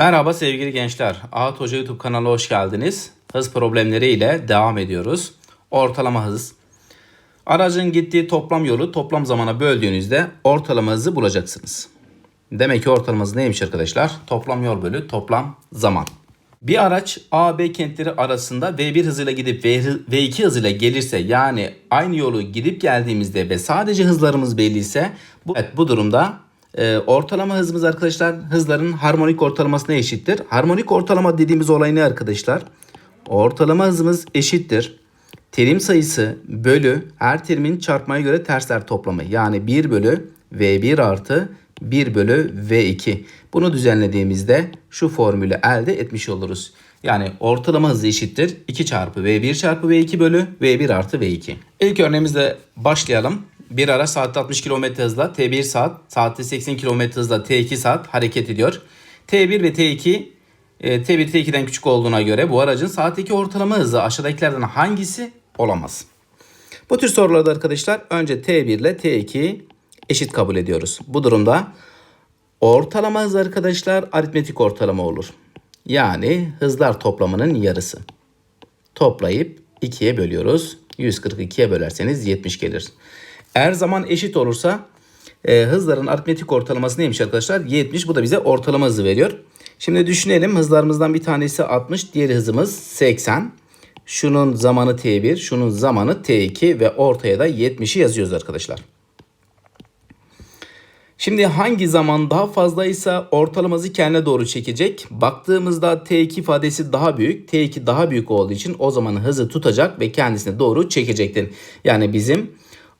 Merhaba sevgili gençler. Ahat Hoca YouTube kanalına hoş geldiniz. Hız problemleri ile devam ediyoruz. Ortalama hız. Aracın gittiği toplam yolu toplam zamana böldüğünüzde ortalama hızı bulacaksınız. Demek ki ortalama hız neymiş arkadaşlar? Toplam yol bölü toplam zaman. Bir araç A, B kentleri arasında V1 hızıyla gidip V- V2 hızıyla gelirse yani aynı yolu gidip geldiğimizde ve sadece hızlarımız belliyse bu, evet, bu durumda e, ortalama hızımız arkadaşlar hızların harmonik ortalamasına eşittir. Harmonik ortalama dediğimiz olay ne arkadaşlar? Ortalama hızımız eşittir. Terim sayısı bölü her terimin çarpmaya göre tersler toplamı. Yani 1 bölü V1 artı 1 bölü V2. Bunu düzenlediğimizde şu formülü elde etmiş oluruz. Yani ortalama hızı eşittir 2 çarpı V1 çarpı V2 bölü V1 artı V2. İlk örneğimizle başlayalım. Bir araç saatte 60 km hızla T1 saat, saatte 80 km hızla T2 saat hareket ediyor. T1 ve T2 e, T1 T2'den küçük olduğuna göre bu aracın saatteki ortalama hızı aşağıdakilerden hangisi olamaz? Bu tür sorularda arkadaşlar önce T1 ile T2 eşit kabul ediyoruz. Bu durumda ortalama hız arkadaşlar aritmetik ortalama olur. Yani hızlar toplamının yarısı. Toplayıp 2'ye bölüyoruz. 142'ye bölerseniz 70 gelir. Eğer zaman eşit olursa e, hızların aritmetik ortalaması neymiş arkadaşlar? 70 bu da bize ortalama hızı veriyor. Şimdi düşünelim hızlarımızdan bir tanesi 60 diğer hızımız 80. Şunun zamanı T1 şunun zamanı T2 ve ortaya da 70'i yazıyoruz arkadaşlar. Şimdi hangi zaman daha fazlaysa ortalaması kendine doğru çekecek. Baktığımızda T2 ifadesi daha büyük. T2 daha büyük olduğu için o zaman hızı tutacak ve kendisine doğru çekecektir. Yani bizim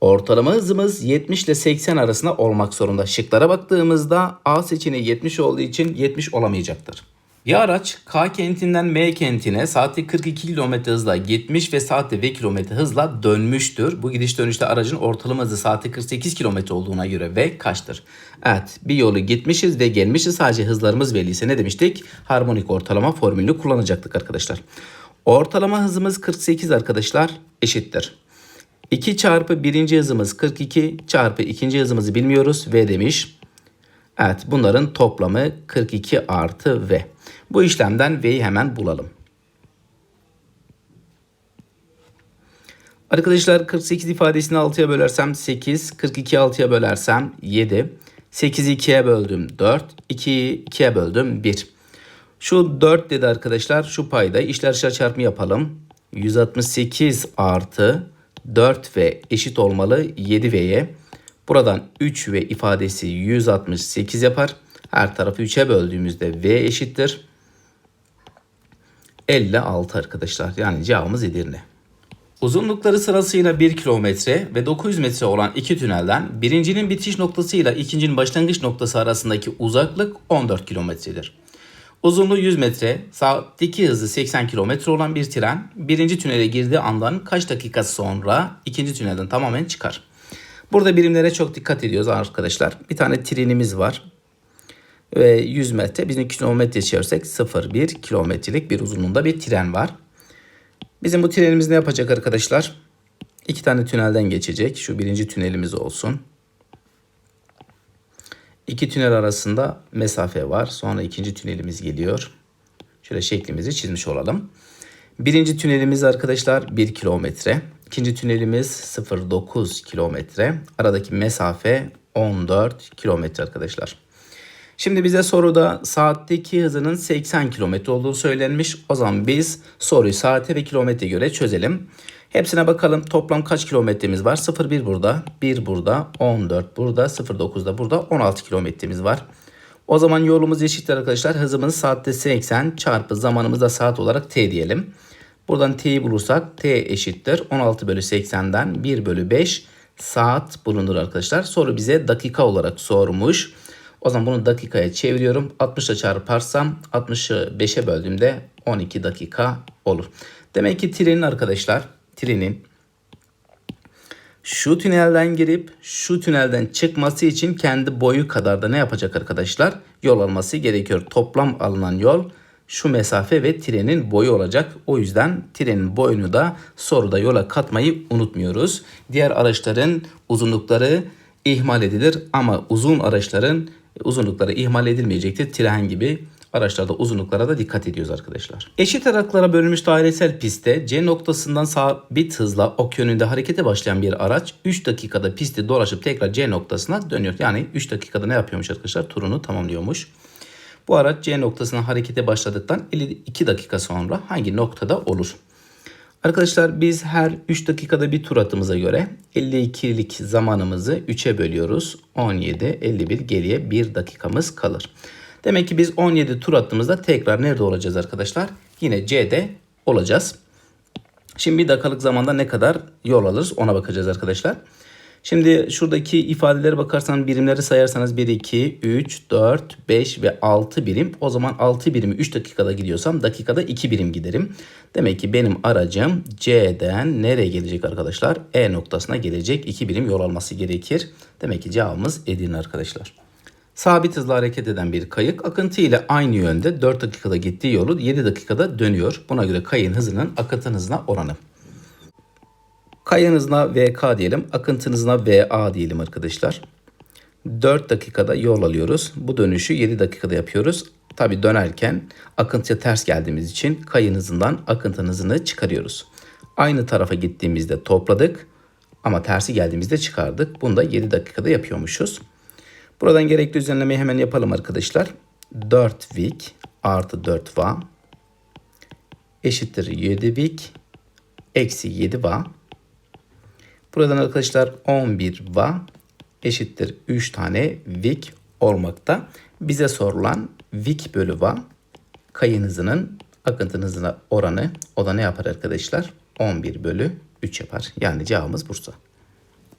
ortalama hızımız 70 ile 80 arasında olmak zorunda. Şıklara baktığımızda A seçeneği 70 olduğu için 70 olamayacaktır. Bir araç K kentinden M kentine saatte 42 km hızla gitmiş ve saatte V km hızla dönmüştür. Bu gidiş dönüşte aracın ortalama hızı saatte 48 km olduğuna göre V kaçtır? Evet bir yolu gitmişiz ve gelmişiz sadece hızlarımız belliyse ne demiştik? Harmonik ortalama formülünü kullanacaktık arkadaşlar. Ortalama hızımız 48 arkadaşlar eşittir. 2 çarpı birinci hızımız 42 çarpı ikinci hızımızı bilmiyoruz V demiş. Evet bunların toplamı 42 artı V. Bu işlemden V'yi hemen bulalım. Arkadaşlar 48 ifadesini 6'ya bölersem 8, 42'yi 6'ya bölersem 7, 8'i 2'ye böldüm 4, 2'yi 2'ye böldüm 1. Şu 4 dedi arkadaşlar şu payda işler dışarı çarpımı yapalım. 168 artı 4V eşit olmalı 7V'ye. Buradan 3V ifadesi 168 yapar. Her tarafı 3'e böldüğümüzde V eşittir. 56 arkadaşlar. Yani cevabımız Edirne. Uzunlukları sırasıyla 1 kilometre ve 900 metre olan iki tünelden birincinin bitiş noktasıyla ikincinin başlangıç noktası arasındaki uzaklık 14 kilometredir. Uzunluğu 100 metre, saatteki hızı 80 kilometre olan bir tren birinci tünele girdiği andan kaç dakika sonra ikinci tünelden tamamen çıkar? Burada birimlere çok dikkat ediyoruz arkadaşlar. Bir tane trenimiz var. Ve 100 metre. Bizim kilometre çevirsek 0,1 kilometrelik bir uzunluğunda bir tren var. Bizim bu trenimiz ne yapacak arkadaşlar? İki tane tünelden geçecek. Şu birinci tünelimiz olsun. İki tünel arasında mesafe var. Sonra ikinci tünelimiz geliyor. Şöyle şeklimizi çizmiş olalım. Birinci tünelimiz arkadaşlar 1 kilometre. İkinci tünelimiz 0.9 kilometre. Aradaki mesafe 14 kilometre arkadaşlar. Şimdi bize soruda saatteki hızının 80 kilometre olduğu söylenmiş. O zaman biz soruyu saate ve kilometre göre çözelim. Hepsine bakalım toplam kaç kilometremiz var? 0,1 burada, 1 burada, 14 burada, 0,9 da burada, 16 kilometremiz var. O zaman yolumuz eşittir arkadaşlar. Hızımız saatte 80 çarpı zamanımız da saat olarak t diyelim. Buradan t'yi bulursak t eşittir. 16 bölü 80'den 1 bölü 5 saat bulunur arkadaşlar. Soru bize dakika olarak sormuş. O zaman bunu dakikaya çeviriyorum. 60 ile çarparsam 60'ı 5'e böldüğümde 12 dakika olur. Demek ki trenin arkadaşlar trenin şu tünelden girip şu tünelden çıkması için kendi boyu kadar da ne yapacak arkadaşlar? Yol alması gerekiyor. Toplam alınan yol şu mesafe ve trenin boyu olacak. O yüzden trenin boyunu da soruda yola katmayı unutmuyoruz. Diğer araçların uzunlukları ihmal edilir ama uzun araçların uzunlukları ihmal edilmeyecektir. Tren gibi Araçlarda uzunluklara da dikkat ediyoruz arkadaşlar. Eşit aralıklara bölünmüş dairesel pistte C noktasından sabit hızla ok yönünde harekete başlayan bir araç 3 dakikada pisti dolaşıp tekrar C noktasına dönüyor. Yani 3 dakikada ne yapıyormuş arkadaşlar? Turunu tamamlıyormuş. Bu araç C noktasına harekete başladıktan 52 dakika sonra hangi noktada olur? Arkadaşlar biz her 3 dakikada bir tur atımıza göre 52'lik zamanımızı 3'e bölüyoruz. 17, 51 geriye 1 dakikamız kalır. Demek ki biz 17 tur attığımızda tekrar nerede olacağız arkadaşlar? Yine C'de olacağız. Şimdi bir dakikalık zamanda ne kadar yol alırız ona bakacağız arkadaşlar. Şimdi şuradaki ifadelere bakarsan birimleri sayarsanız 1, 2, 3, 4, 5 ve 6 birim. O zaman 6 birimi 3 dakikada gidiyorsam dakikada 2 birim giderim. Demek ki benim aracım C'den nereye gelecek arkadaşlar? E noktasına gelecek. 2 birim yol alması gerekir. Demek ki cevabımız Edirne arkadaşlar. Sabit hızla hareket eden bir kayık akıntı ile aynı yönde 4 dakikada gittiği yolu 7 dakikada dönüyor. Buna göre kayığın hızının akıntı hızına oranı. Kayın hızına VK diyelim. Akıntı hızına VA diyelim arkadaşlar. 4 dakikada yol alıyoruz. Bu dönüşü 7 dakikada yapıyoruz. Tabi dönerken akıntıya ters geldiğimiz için kayın hızından akıntı hızını çıkarıyoruz. Aynı tarafa gittiğimizde topladık ama tersi geldiğimizde çıkardık. Bunu da 7 dakikada yapıyormuşuz. Buradan gerekli düzenlemeyi hemen yapalım arkadaşlar. 4 vik artı 4 va eşittir 7 vik eksi 7 va. Buradan arkadaşlar 11 va eşittir 3 tane vik olmakta. Bize sorulan vik bölü va kayın hızının oranı o da ne yapar arkadaşlar? 11 bölü 3 yapar. Yani cevabımız Bursa.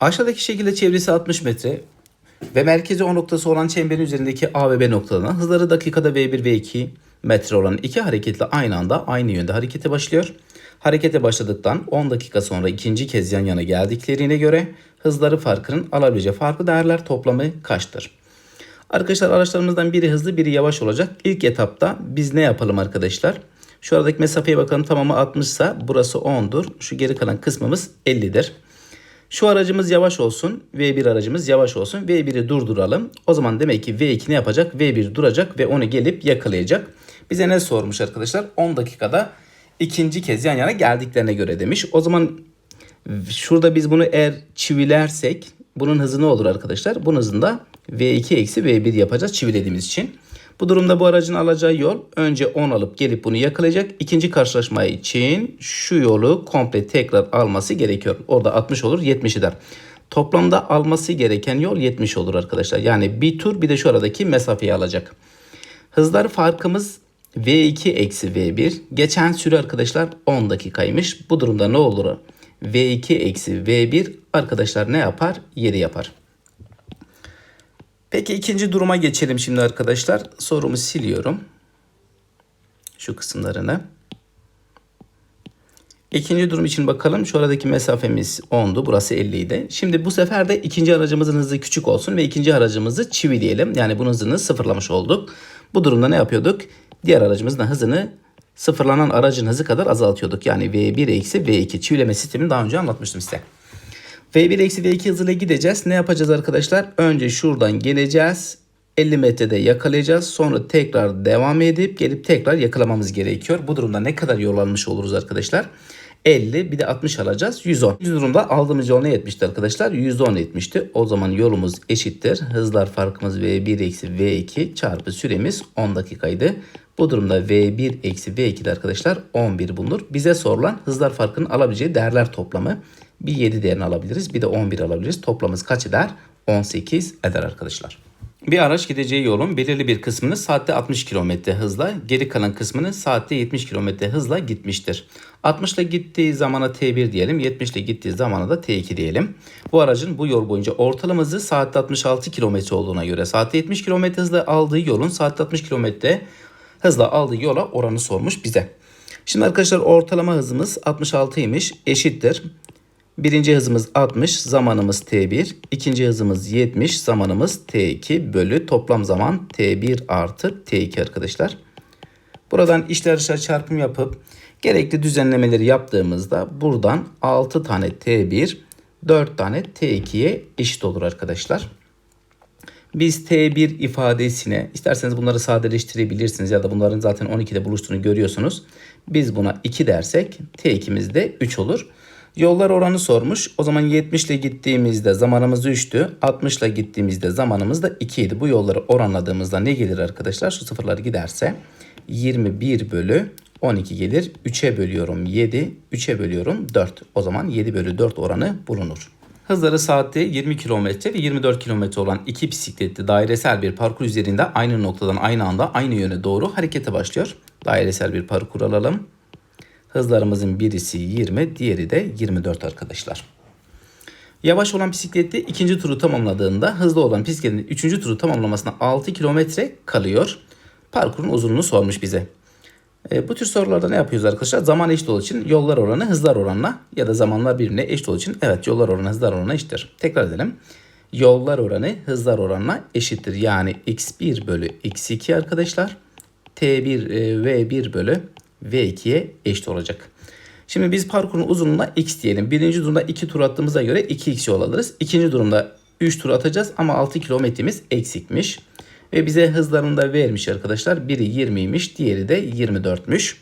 Aşağıdaki şekilde çevresi 60 metre ve merkezi O noktası olan çemberin üzerindeki A ve B noktalarına hızları dakikada V1 ve 2 metre olan iki hareketle aynı anda aynı yönde harekete başlıyor. Harekete başladıktan 10 dakika sonra ikinci kez yan yana geldiklerine göre hızları farkının alabileceği farklı değerler toplamı kaçtır? Arkadaşlar araçlarımızdan biri hızlı biri yavaş olacak. İlk etapta biz ne yapalım arkadaşlar? Şu aradaki mesafeye bakalım tamamı 60 ise burası 10'dur. Şu geri kalan kısmımız 50'dir. Şu aracımız yavaş olsun. V1 aracımız yavaş olsun. V1'i durduralım. O zaman demek ki V2 ne yapacak? V1 duracak ve onu gelip yakalayacak. Bize ne sormuş arkadaşlar? 10 dakikada ikinci kez yan yana geldiklerine göre demiş. O zaman şurada biz bunu eğer çivilersek bunun hızı ne olur arkadaşlar? Bunun hızında V2 eksi V1 yapacağız çivilediğimiz için. Bu durumda bu aracın alacağı yol önce 10 alıp gelip bunu yakalayacak. İkinci karşılaşma için şu yolu komple tekrar alması gerekiyor. Orada 60 olur 70 eder. Toplamda alması gereken yol 70 olur arkadaşlar. Yani bir tur bir de şu aradaki mesafeyi alacak. Hızlar farkımız V2 eksi V1. Geçen süre arkadaşlar 10 dakikaymış. Bu durumda ne olur? V2 eksi V1 arkadaşlar ne yapar? 7 yapar. Peki ikinci duruma geçelim şimdi arkadaşlar. Sorumu siliyorum. Şu kısımlarını. İkinci durum için bakalım. Şu aradaki mesafemiz 10'du. Burası 50 idi. Şimdi bu sefer de ikinci aracımızın hızı küçük olsun ve ikinci aracımızı çivileyelim. Yani bunun hızını sıfırlamış olduk. Bu durumda ne yapıyorduk? Diğer aracımızın hızını sıfırlanan aracın hızı kadar azaltıyorduk. Yani V1 eksi V2 çivileme sistemini daha önce anlatmıştım size. V1 eksi V2 hızıyla gideceğiz. Ne yapacağız arkadaşlar? Önce şuradan geleceğiz. 50 metrede yakalayacağız. Sonra tekrar devam edip gelip tekrar yakalamamız gerekiyor. Bu durumda ne kadar yol almış oluruz arkadaşlar? 50 bir de 60 alacağız. 110. Bu durumda aldığımız yol ne etmişti arkadaşlar? 110 etmişti. O zaman yolumuz eşittir. Hızlar farkımız V1 eksi V2 çarpı süremiz 10 dakikaydı. Bu durumda V1 eksi V2'de arkadaşlar 11 bulunur. Bize sorulan hızlar farkının alabileceği değerler toplamı. Bir 7 değerini alabiliriz. Bir de 11 alabiliriz. Toplamımız kaç eder? 18 eder arkadaşlar. Bir araç gideceği yolun belirli bir kısmını saatte 60 km hızla, geri kalan kısmını saatte 70 km hızla gitmiştir. 60 ile gittiği zamana T1 diyelim, 70 ile gittiği zamana da T2 diyelim. Bu aracın bu yol boyunca ortalama hızı saatte 66 km olduğuna göre saatte 70 km hızla aldığı yolun saatte 60 km hızla aldığı yola oranı sormuş bize. Şimdi arkadaşlar ortalama hızımız 66'ymış eşittir. Birinci hızımız 60, zamanımız T1. İkinci hızımız 70, zamanımız T2 bölü toplam zaman T1 artı T2 arkadaşlar. Buradan işler dışarı çarpım yapıp gerekli düzenlemeleri yaptığımızda buradan 6 tane T1, 4 tane T2'ye eşit olur arkadaşlar. Biz T1 ifadesine isterseniz bunları sadeleştirebilirsiniz ya da bunların zaten 12'de buluştuğunu görüyorsunuz. Biz buna 2 dersek T2'miz de 3 olur. Yollar oranı sormuş. O zaman 70 ile gittiğimizde zamanımız 3'tü. 60 ile gittiğimizde zamanımız da 2 idi. Bu yolları oranladığımızda ne gelir arkadaşlar? Şu sıfırlar giderse 21 bölü 12 gelir. 3'e bölüyorum 7, 3'e bölüyorum 4. O zaman 7 bölü 4 oranı bulunur. Hızları saatte 20 km ve 24 km olan iki bisikletli dairesel bir parkur üzerinde aynı noktadan aynı anda aynı yöne doğru harekete başlıyor. Dairesel bir parkur alalım. Hızlarımızın birisi 20, diğeri de 24 arkadaşlar. Yavaş olan bisikletli ikinci turu tamamladığında hızlı olan bisikletin üçüncü turu tamamlamasına 6 kilometre kalıyor. Parkurun uzunluğunu sormuş bize. E, bu tür sorularda ne yapıyoruz arkadaşlar? Zaman eşit olduğu için yollar oranı hızlar oranına ya da zamanlar birbirine eşit olduğu için evet yollar oranı hızlar oranına eşittir. Tekrar edelim. Yollar oranı hızlar oranına eşittir. Yani x1 bölü x2 arkadaşlar. t1 e, v1 bölü v2'ye eşit olacak. Şimdi biz parkurun uzunluğuna x diyelim. Birinci durumda 2 tur attığımıza göre 2x yol alırız. İkinci durumda 3 tur atacağız ama 6 kilometremiz eksikmiş. Ve bize hızlarını da vermiş arkadaşlar. Biri 20'ymiş, diğeri de 24'müş.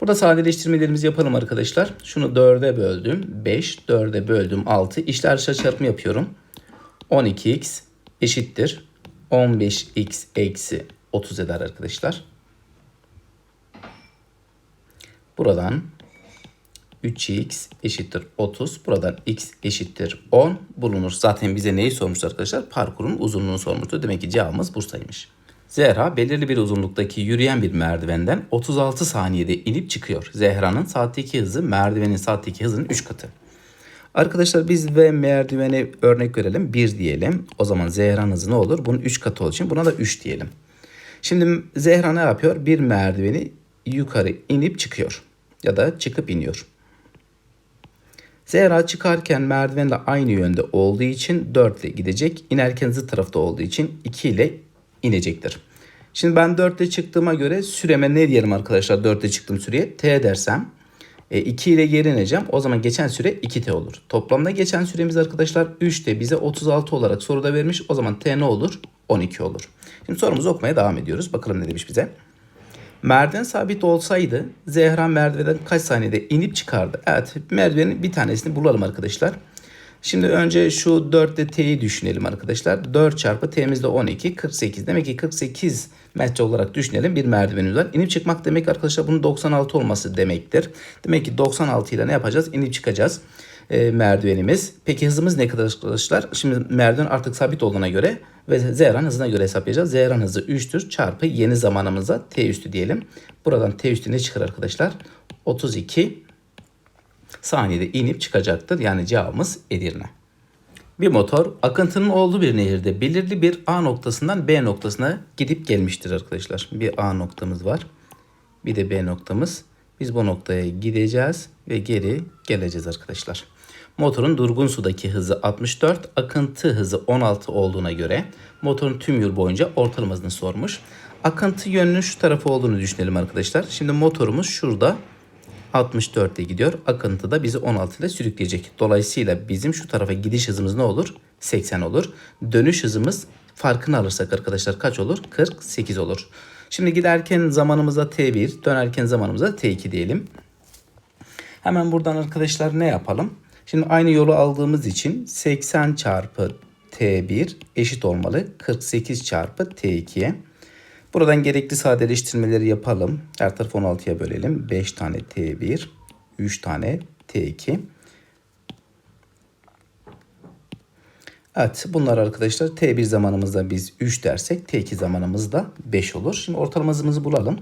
Burada sadeleştirmelerimizi yapalım arkadaşlar. Şunu 4'e böldüm. 5, 4'e böldüm 6. İşler dışarı çarpımı yapıyorum. 12x eşittir. 15x eksi 30 eder arkadaşlar. Buradan 3x eşittir 30. Buradan x eşittir 10 bulunur. Zaten bize neyi sormuş arkadaşlar? Parkurun uzunluğunu sormuştu. Demek ki cevabımız Bursa'ymış. Zehra belirli bir uzunluktaki yürüyen bir merdivenden 36 saniyede inip çıkıyor. Zehra'nın saatteki hızı merdivenin saatteki hızının 3 katı. Arkadaşlar biz ve merdiveni örnek verelim. 1 diyelim. O zaman Zehra'nın hızı ne olur? Bunun 3 katı olduğu için buna da 3 diyelim. Şimdi Zehra ne yapıyor? Bir merdiveni yukarı inip çıkıyor. Ya da çıkıp iniyor. Zehra çıkarken merdivenle aynı yönde olduğu için 4 ile gidecek. İnerken zıt tarafta olduğu için 2 ile inecektir. Şimdi ben 4 ile çıktığıma göre süreme ne diyelim arkadaşlar 4 ile çıktığım süreye? T dersem. E, 2 ile geri ineceğim. O zaman geçen süre 2T olur. Toplamda geçen süremiz arkadaşlar 3T bize 36 olarak soruda vermiş. O zaman T ne olur? 12 olur. Şimdi sorumuzu okumaya devam ediyoruz. Bakalım ne demiş bize. Merdiven sabit olsaydı Zehra merdivenden kaç saniyede inip çıkardı? Evet merdivenin bir tanesini bulalım arkadaşlar. Şimdi önce şu 4'te t'yi düşünelim arkadaşlar. 4 çarpı t'miz de 12, 48. Demek ki 48 metre olarak düşünelim bir merdivenimiz var. İnip çıkmak demek arkadaşlar bunun 96 olması demektir. Demek ki 96 ile ne yapacağız? İnip çıkacağız e, merdivenimiz. Peki hızımız ne kadar arkadaşlar? Şimdi merdiven artık sabit olduğuna göre ve Zehra'nın hızına göre hesaplayacağız. Zehra'nın hızı 3'tür çarpı yeni zamanımıza t üstü diyelim. Buradan t üstü ne çıkar arkadaşlar? 32 saniyede inip çıkacaktır. Yani cevabımız Edirne. Bir motor akıntının olduğu bir nehirde belirli bir A noktasından B noktasına gidip gelmiştir arkadaşlar. Bir A noktamız var. Bir de B noktamız. Biz bu noktaya gideceğiz ve geri geleceğiz arkadaşlar. Motorun durgun sudaki hızı 64, akıntı hızı 16 olduğuna göre motorun tüm yıl boyunca ortalamasını sormuş. Akıntı yönünün şu tarafı olduğunu düşünelim arkadaşlar. Şimdi motorumuz şurada 64 ile gidiyor. Akıntı da bizi 16 ile sürükleyecek. Dolayısıyla bizim şu tarafa gidiş hızımız ne olur? 80 olur. Dönüş hızımız farkını alırsak arkadaşlar kaç olur? 48 olur. Şimdi giderken zamanımıza T1, dönerken zamanımıza T2 diyelim. Hemen buradan arkadaşlar ne yapalım? Şimdi aynı yolu aldığımız için 80 çarpı T1 eşit olmalı 48 çarpı T2'ye. Buradan gerekli sadeleştirmeleri yapalım. Her tarafı 16'ya bölelim. 5 tane T1, 3 tane T2. Evet bunlar arkadaşlar T1 zamanımızda biz 3 dersek T2 zamanımızda 5 olur. Şimdi ortalamasımızı bulalım.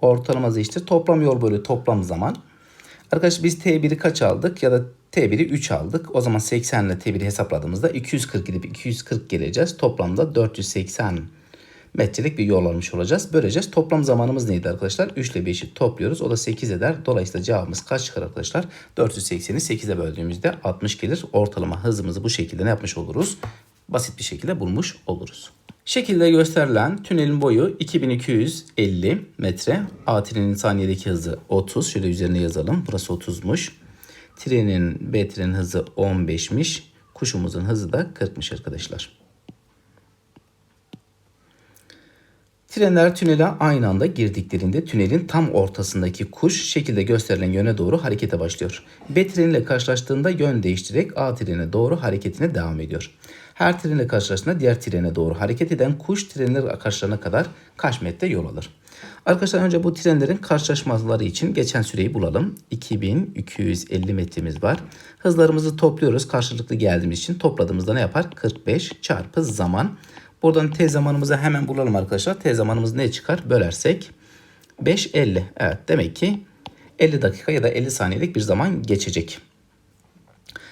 Ortalaması işte toplam yol bölü toplam zaman. Arkadaşlar biz T1'i kaç aldık ya da T1'i 3 aldık. O zaman 80 ile T1'i hesapladığımızda 240 gidip 240 geleceğiz. Toplamda 480 metrelik bir yol almış olacağız. Böleceğiz. Toplam zamanımız neydi arkadaşlar? 3 ile 5'i topluyoruz. O da 8 eder. Dolayısıyla cevabımız kaç çıkar arkadaşlar? 480'i 8'e böldüğümüzde 60 gelir. Ortalama hızımızı bu şekilde ne yapmış oluruz? Basit bir şekilde bulmuş oluruz. Şekilde gösterilen tünelin boyu 2250 metre. A trenin saniyedeki hızı 30. Şöyle üzerine yazalım. Burası 30'muş. Trenin B trenin hızı 15'miş. Kuşumuzun hızı da 40'mış arkadaşlar. Trenler tünele aynı anda girdiklerinde tünelin tam ortasındaki kuş şekilde gösterilen yöne doğru harekete başlıyor. B treniyle karşılaştığında yön değiştirerek A trenine doğru hareketine devam ediyor. Her trenle karşılaştığında diğer trene doğru hareket eden kuş trenler karşılarına kadar kaç metre yol alır? Arkadaşlar önce bu trenlerin karşılaşmaları için geçen süreyi bulalım. 2250 metremiz var. Hızlarımızı topluyoruz. Karşılıklı geldiğimiz için topladığımızda ne yapar? 45 çarpı zaman. Buradan t zamanımızı hemen bulalım arkadaşlar. T zamanımız ne çıkar? Bölersek 5 50. Evet demek ki 50 dakika ya da 50 saniyelik bir zaman geçecek.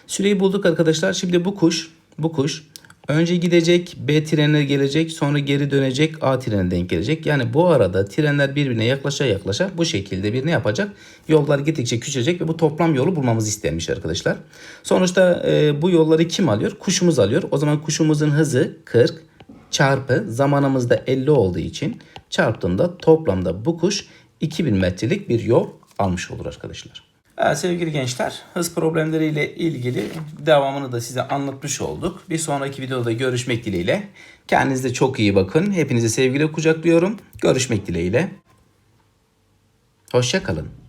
Süreyi bulduk arkadaşlar. Şimdi bu kuş, bu kuş önce gidecek, B trenine gelecek, sonra geri dönecek, A trenine denk gelecek. Yani bu arada trenler birbirine yaklaşa yaklaşa bu şekilde bir ne yapacak? Yollar gittikçe küçülecek ve bu toplam yolu bulmamız istenmiş arkadaşlar. Sonuçta e, bu yolları kim alıyor? Kuşumuz alıyor. O zaman kuşumuzun hızı 40 çarpı zamanımız da 50 olduğu için çarptığında toplamda bu kuş 2000 metrelik bir yol almış olur arkadaşlar. Sevgili gençler, hız problemleriyle ilgili devamını da size anlatmış olduk. Bir sonraki videoda görüşmek dileğiyle. Kendinize çok iyi bakın. Hepinizi sevgiyle kucaklıyorum. Görüşmek dileğiyle. Hoşçakalın.